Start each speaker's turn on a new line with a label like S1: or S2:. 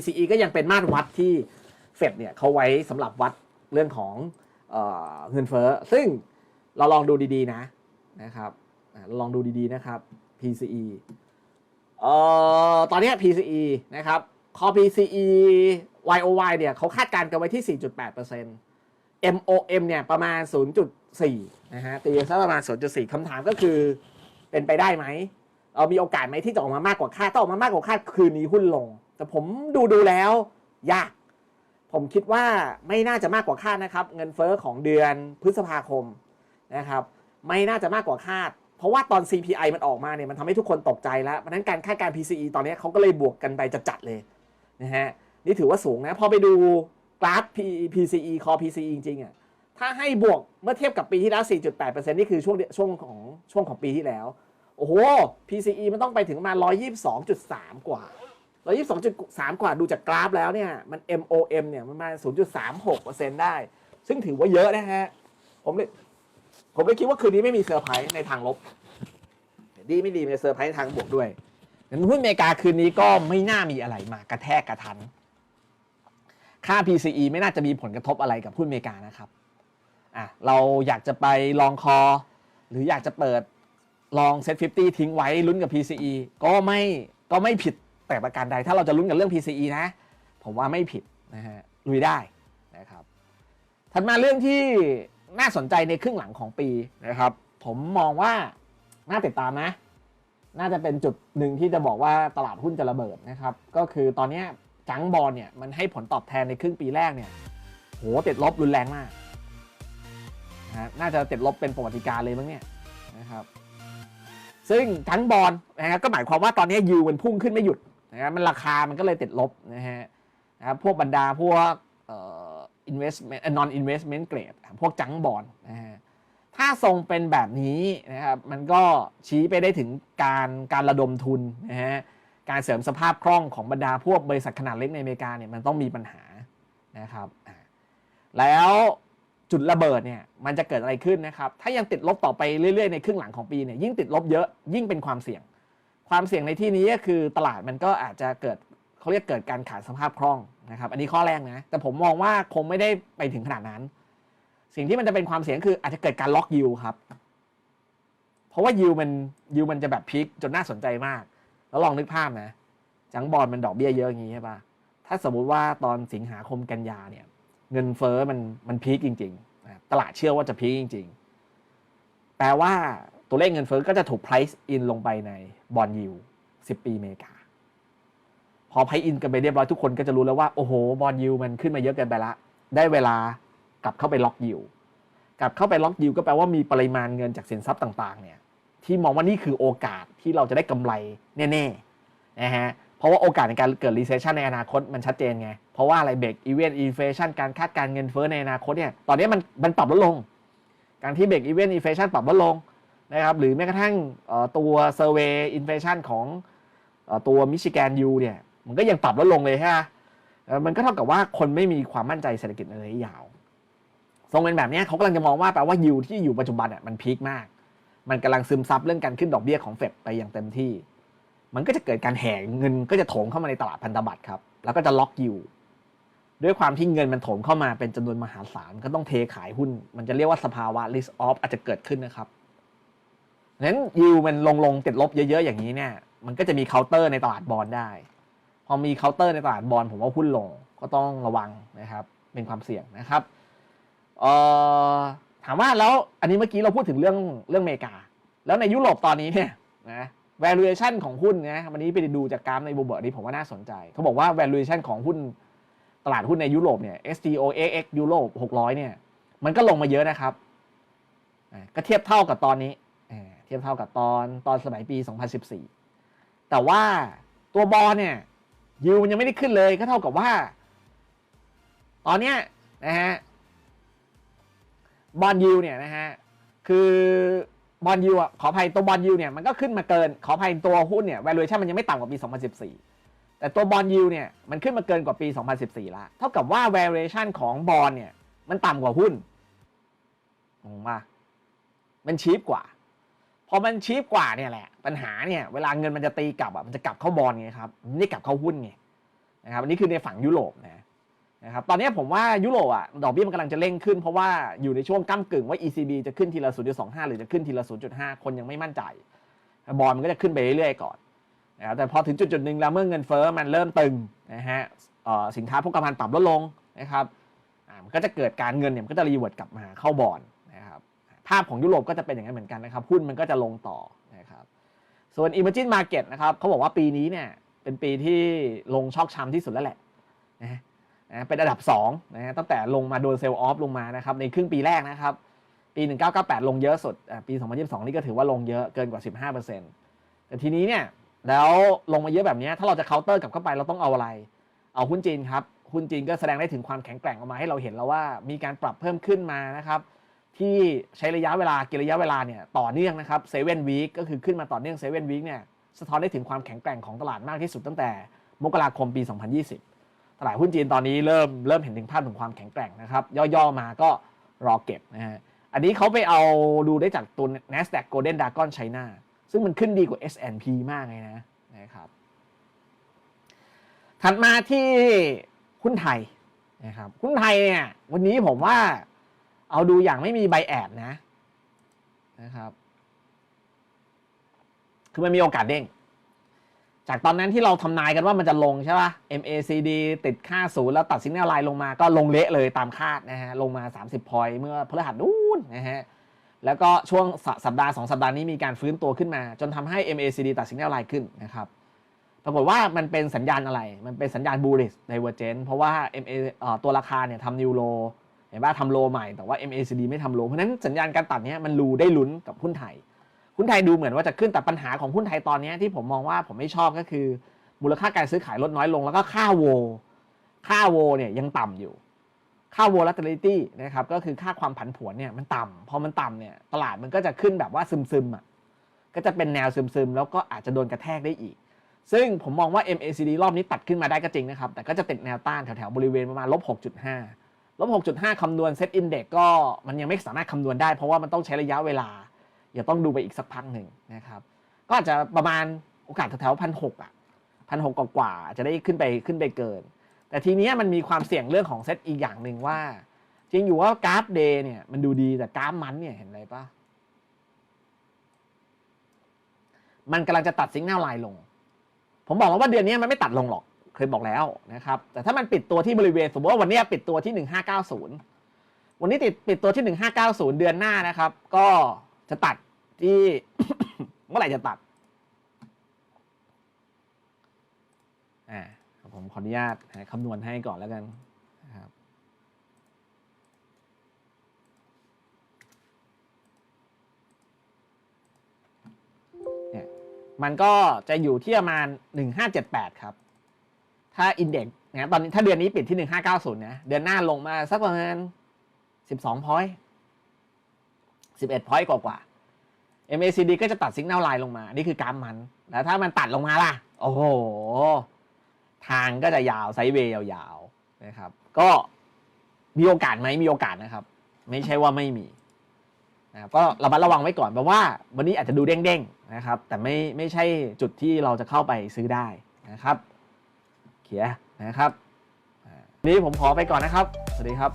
S1: PCE ก็ยังเป็นมาตรวัดที่เฟดเนี่ยเขาไว้สำหรับวัดเรื่องของเออเงินเฟ้อซึ่งเราลองดูดีๆนะนะครับอะเราลองดูดีๆนะครับ PCE เอ่อตอนเนี้ย PCE นะครับ คอ PCE YOY เนี่ยเขาคาดการณ์กันไว้ที่ 4.8% MOM เนี่ยประมาณ 0.4 นะฮะตีซะประมาณ 0.4 คำถามก็คือเป็นไปได้ไหม เรามีโอกาสไหมที่จะออกมามากกว่าคาดถ้าออกมามากกว่าคาดคืนนี้หุ้นลง แต่ผมดูดูแล้วยาก ผมคิดว่าไม่น่าจะมากกว่าคาดนะครับ เงินเฟอ้อของเดือนพฤษภาคมนะครับ ไม่น่าจะมากกว่าคาด เพราะว่าตอน CPI มันออกมาเนี่ยมันทำให้ทุกคนตกใจแล้วเพราะนั้นการคาดการ PCE ตอนนี้เขาก็เลยบวกกันไปจัดๆเลยนะฮะนี่ถือว่าสูงนะพอไปดูกราฟ P- PCE core PCE จริงๆอะถ้าให้บวกเมื่อเทียบกับปีที่แล้ว 4.8%นี่คือช่วงช่วงของช่วงของปีที่แล้ว โอ้โห PCE มันต้องไปถึงประมาณ122.3 กว่า 122.3กว่าดูจากกราฟแล้วเนี่ยมัน MOM เนี่ยมันมา0.36%ได้ ซึ่งถือว่าเยอะนะฮะ ผมเลยผมเลยคิดว่าคืนนี้ไม่มีเซอร์ไพรส์ในทางลบ ดีไม่ดีมีเซอร์ไพรส์ในทางบวกด้วยงั้นหุ้นอเมริกาคืนนี้ก็ไม่น่ามีอะไรมากระแทกกระทัน ค่า PCE ไม่น่าจะมีผลกระทบอะไรกับหุ้นอเมริกานะครับอะเราอยากจะไปลองคอ หรืออยากจะเปิดลองเซ็ต50ทิ้งไว้ลุ้นกับ PCE ก็ไม่ก็ไม่ผิด แต่ประการใดถ้าเราจะลุ้นกับเรื่อง PCE นะ ผมว่าไม่ผิดนะฮะลุยได้นะครับถัดมาเรื่องที่น่าสนใจในครึ่งหลังของปีนะครับ ผมมองว่าน่าติดตามนะ น่าจะเป็นจุดหนึ่งที่จะบอกว่าตลาดหุ้นจะระเบิดนะครับ ก็คือตอนนี้จังบอลเนี่ยมันให้ผลตอบแทนในครึ่งปีแรกเนี่ยโหติดลบรุนแรงมากนะฮะน่าจะติดลบเป็นประวัติการเลยมั้งเนี่ยนะครับ ซึ่งจังบอลนะครับก็หมายความว่าตอนนี้ยูมันพุ่งขึ้นไม่หยุด นะครับมันราคามันก็เลยติดลบนะฮะนะครับพวกบรรดาพวกเอ่อ investment เอ่อ non investment grade พวกจังบอลนะฮะถ้าทรงเป็นแบบนี้นะครับมันก็ชี้ไปได้ถึงการการระดมทุนนะฮะการเสริมสภาพคล่องของบรรดาพวกบริษัทขนาดเล็กในอเมริกาเนี่ยมันต้องมีปัญหานะครับแล้วจุดระเบิดเนี่ยมันจะเกิดอะไรขึ้นนะครับ ถ้ายังติดลบต่อไปเรื่อยๆในครึ่งหลังของปีเนี่ยยิ่งติดลบเยอะยิ่งเป็นความเสี่ยง ความเสี่ยงในที่นี้ก็คือตลาดมันก็อาจจะเกิดเขาเรียกเกิดการขาดสภาพคล่องนะครับ อันนี้ข้อแรกนะ แต่ผมมองว่าคงไม่ได้ไปถึงขนาดนั้น สิ่งที่มันจะเป็นความเสี่ยงคืออาจจะเกิดการล็อกยิวครับ เพราะว่ายิวมันยิวมันจะแบบพีคจนน่าสนใจมาก แล้วลองนึกภาพนะ จังบอลมันดอกเบี้ยเยอะอย่างนี้ใช่ปะถ้าสมมุติว่าตอนสิงหาคมกันยาเนี่ย เงินเฟ้อมันมันพีคจริง ๆ ตลาดเชื่อว่าจะพีคจริง ๆ แปลว่า ตัวเลขเงินเฟ้อก็จะถูก price in ลงไปในบอลยิว10ปีอเมริกา พอ price in กันไปเรียบร้อยทุกคนก็จะรู้แล้วว่า โอ้โหบอลยิวมันขึ้นมาเยอะเกินไปละ ได้เวลากลับเข้าไปล็อกยิวกลับเข้าไปล็อกยิวก็แปลว่ามีปริมาณเงินจากสินทรัพย์ต่างๆเนี่ยที่มองว่านี่คือโอกาสที่เราจะได้กำไรแน่ๆนะฮะเพราะว่าโอกาสในการเกิด recession ในอนาคตมันชัดเจนไง เพราะว่าอะไรเบรกอีเวนต์อินฟลชันการคาดการเงินเฟ้อในอนาคตเนี่ยตอนนี้มันมันปรับลดลง การที่เบรกอีเวนต์อินฟลชันปรับลดลง นะครับหรือแม้กระทั่งตัวเซอร์เวย์อินฟชันของตัวมิชิแกนยูเนี่ยมันก็ยังปรับลดลงเลยใช่ไหมมันก็เท่ากับว่าคนไม่มีความมั่นใจเศรษฐกิจในระยะยาว ทรงเป็นแบบนี้เขากำลังจะมองว่าแปลว่ายิวที่อยู่ปัจจุบันอะมันพีคมาก มันกำลังซึมซับเรื่องการขึ้นดอกเบี้ยของเฟดไปอย่างเต็มที่ มันก็จะเกิดการแห่เงินก็จะโถมเข้ามาในตลาดพันธบัตรครับ แล้วก็จะล็อกยิวด้วยความที่เงินมันโถมเข้ามาเป็นจำนวนมหาศาลก็ต้องเทขายหุ้น มันจะเรียกว่าสภาวะ risk off อาจจะเกิดขึ้นนะครับ นั้นยิวมันลงลงติดลบเยอะๆอย่างนี้เนี่ยมันก็จะมีเคาน์เตอร์ในตลาดบอลได้ พอมีเคาน์เตอร์ในตลาดบอลผมว่าหุ้นลงก็ต้องระวังนะครับ เป็นความเสี่ยงนะครับเอ่อถามว่าแล้วอันนี้เมื่อกี้เราพูดถึงเรื่องเรื่องอเมริกา แล้วในยุโรปตอนนี้เนี่ยนะ valuation ของหุ้นนะวันนี้ไปดูจากกราฟในบูเบิร์นี่ผมว่าน่าสนใจ เขาบอกว่า valuation ของหุ้นตลาดหุ้นในยุโรปเนี่ย STOXX ยุโรป600 เนี่ย มันก็ลงมาเยอะนะครับ ก็เทียบเท่ากับตอนนี้ ทียบเท่ากับตอนตอนสมัยปี 2014 แต่ว่าตัวบอลเนี่ยยิวมันยังไม่ได้ขึ้นเลยก็เท่ากับว่า ตอนเนี้ยนะฮะบอลยูเนี่ยนะฮะคือบอลยูอะขออภัยตัวบอลยูเนี่ยมันก็ขึ้นมาเกิน ขออภัยตัวหุ้นเนี่ย valuation มันยังไม่ต่ำกว่าปี 2014 แต่ตัวบอลยูเนี่ยมันขึ้นมาเกินกว่าปี 2014 ละเท่ากับว่า valuation ของบอลเนี่ย มันต่ำกว่าหุ้นงงปะมันชีพกว่า พอมันชีพกว่าเนี่ยแหละ ปัญหาเนี่ยเวลาเงินมันจะตีกลับอะมันจะกลับเข้าบอลไงครับนไม่กลับเข้าหุ้นไงนะครับอันนี้คือในฝั่งยุโรปนะนะครับตอนนี้ผมว่ายุโรปอะดอกเบี้ยมันกำลังจะเร่งขึ้นเพราะว่าอยู่ในช่วงก้ากึ่งว่า ECB จะขึ้นทีละ 0.25 หรือจะขึ้นทีละ 0.5 คนยังไม่มั่นใจ บอลมันก็จะขึ้นไปเรื่อยๆก่อนนะครับแต่พอถึงจุดจุดหนึ่งแล้วเมื่อเงินเฟ้อมันเริ่มตึงนะฮะสินค้าโภคภัณฑ์ปรับลดลงนะครับมันก็จะเกิดการเงินเนี่ยมันก็จะรีเวิร์ดกลับมาเข้าบอล ภาพของยุโรปก็จะเป็นอย่างนั้นเหมือนกันนะครับหุ้นมันก็จะลงต่อนะครับส่วน Emerging Market นะครับเขาบอกว่าปีนี้เนี่ยเป็นปีที่ลงช็อกช้ำที่สุดแล้วแหละนะนะเป็นอันดับ2นะฮะตั้งแต่ลงมาโดนเซลล์ออฟลงมานะครับในครึ่งปีแรกนะครับปี 1998 ลงเยอะสุดอะปี 2022 นี่ก็ถือว่าลงเยอะเกินกว่า 15%แต่ทีนี้เนี่ยแล้วลงมาเยอะแบบนี้ถ้าเราจะเคาน์เตอร์กลับเข้าไปเราต้องเอาอะไร เอาหุ้นจีนครับหุ้นจีนก็แสดงได้ถึงความแข็งแกร่งออกมาให้เราเห็นแล้วว่ามีการปรับเพิ่มขึ้นมานะครับ ที่ใช้ระยะเวลากินระยะเวลาเนี่ยต่อเนื่องนะครับเซเว่นวีคก็คือขึ้นมาต่อเนื่องเซเว่นวีคเนี่ยสะท้อนได้ถึงความแข็งแกร่งของตลาดมากที่สุดตั้งแต่มกราคมปี 2020 ตลาดหุ้นจีนตอนนี้เริ่มเริ่มเห็นถึงภาพถึงความแข็งแกร่งนะครับย่อๆมาก็รอเก็บนะฮะอันนี้เขาไปเอาดูได้จากตัว NASDAQ Golden Dragon China ซึ่งมันขึ้นดีกว่า S&P มากเลยนะนะครับถัดมาที่หุ้นไทยนะครับหุ้นไทยเนี่ยวันนี้ผมว่า เอาดูอย่างไม่มีใบแอดนะนะครับ คือมันมีโอกาสเด้ง จากตอนนั้นที่เราทำนายกันว่ามันจะลงใช่ป่ะ MACD ติดค่าศูนย์แล้วตัดสินแนวไลน์ลงมาก็ลงเละเลยตามคาดนะฮะ ลงมา 30 พอยเมื่อพฤหัสนู้นนะฮะ แล้วก็ช่วงสสัปดาห์ 2 สัปดาห์นี้มีการฟื้นตัวขึ้นมา จนทำให้ MACD ตัดสินแนวไลน์ขึ้นนะครับปรากฏว่ามันเป็นสัญญาณอะไร มันเป็นสัญญาณ bullish divergence เพราะว่า MA เออตัวราคาเนี่ยทำนิวโล เห็นป่ะทำโลใหม่แต่ว่า MACD ไม่ทำโล เพราะนั้นสัญญาณการตัดเนี้ยมันรูได้ลุ้นกับหุ้นไทย หุ้นไทยดูเหมือนว่าจะขึ้นแต่ปัญหาของหุ้นไทยตอนนี้ที่ผมมองว่าผมไม่ชอบก็คือ มูลค่าการซื้อขายลดน้อยลงแล้วก็ค่าโว ค่าโวเนี่ยยังต่ำอยู่ ค่า volatility นะครับก็คือค่าความผันผวนเนี่ยมันต่ำพอมันต่ำเนี่ยตลาดมันก็จะขึ้นแบบว่าซึมๆอะก็จะเป็นแนวซึมๆแล้วก็อาจจะโดนกระแทกได้อีกซึ่งผมมองว่า MACD รอบนี้ตัดขึ้นมาได้ก็จริงนะครับ แต่ก็จะติดแนวต้านแถวๆบริเวณประมาณลบ6.5 ลบ6.5คำนวณเซตอินเด็กก็มันยังไม่สามารถคำนวณได้ เพราะว่ามันต้องใช้ระยะเวลาอย่าต้องดูไปอีกสักพักหนึ่งนะครับ ก็อาจจะประมาณโอกาสแถวๆพันหกอะพันหกกว่าๆอาจะได้ขึ้นไปขึ้นไปเกิน แต่ทีนี้มันมีความเสี่ยงเรื่องของเซตอีกอย่างหนึ่งว่า จริงอยู่ว่ากราฟเดย์เนี่ยมันดูดีแต่กราฟมันเนี่ยเห็นอะไรปะมันกำลังจะตัดสิงแนวลน์ลง ผมบอกแล้วว่าเดือนนี้มันไม่ตัดลงหรอก เคยบอกแล้วนะครับ แต่ถ้ามันปิดตัวที่บริเวณสมมติว่าวันนี้ปิดตัวที่ 1590 วันนี้ติดปิดตัวที่ 1590 เดือนหน้านะครับ ก็จะตัดที่เมื่อไหร่จะตัดอ่าผมขออนุญาตคำนวณให้ก่อนแล้วกันนะครับเนี่ยมันก็จะอยู่ที่ประมาณ 1578 ครับ ถ้าอินเด็กซ์นะตอนนี้ถ้าเดือนนี้ปิดที่1590นะเดือนหน้าลงมาสักประมาณ12พอยต์11พอยต์กว่า MACD ก็จะตัดสิงแนลไลน์ลงมา นี่คือกราฟมัน แล้วถ้ามันตัดลงมาล่ะ โอ้โห ทางก็จะยาวไซด์เวย์ยาวๆนะครับ ก็มีโอกาสไหมมีโอกาสนะครับ ไม่ใช่ว่าไม่มีนะครับก็ระมัดระวังไว้ก่อนเพราะว่าวันนี้อาจจะดูเด้งๆนะครับ แต่ไม่ไม่ใช่จุดที่เราจะเข้าไปซื้อได้นะครับ เขียนะครับวันนี้ผมขอไปก่อนนะครับ สวัสดีครับ